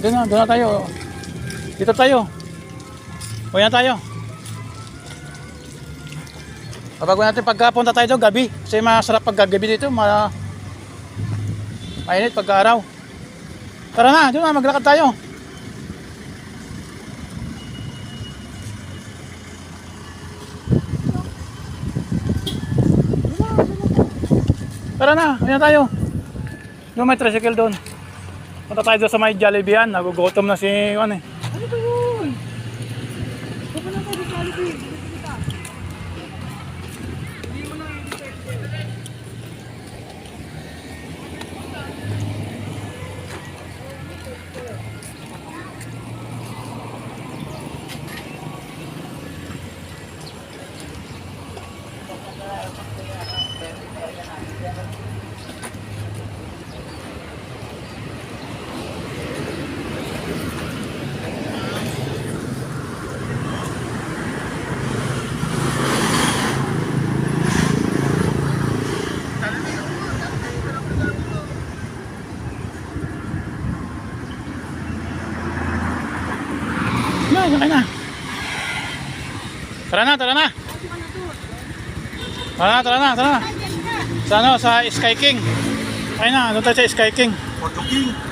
Doon na, doon na tayo. Dito tayo. Uwi na tayo. Papagawa natin pagkapunta tayo doon, gabi. Kasi masarap pag gabi dito. Ma mainit pagka araw. Tara na, doon na, maglakad tayo. Tara na, na tayo. Doon may tricycle doon. Punta tayo sa may Jollibee Nagugutom na si ano eh. Ano ba yun? Huwag na tayo sa Jollibee. Sakay na. Tara na, tara na. Tara na, tara na, tara na. Sa ano, sa Sky King. Ay na, doon tayo sa Sky King. Photo King.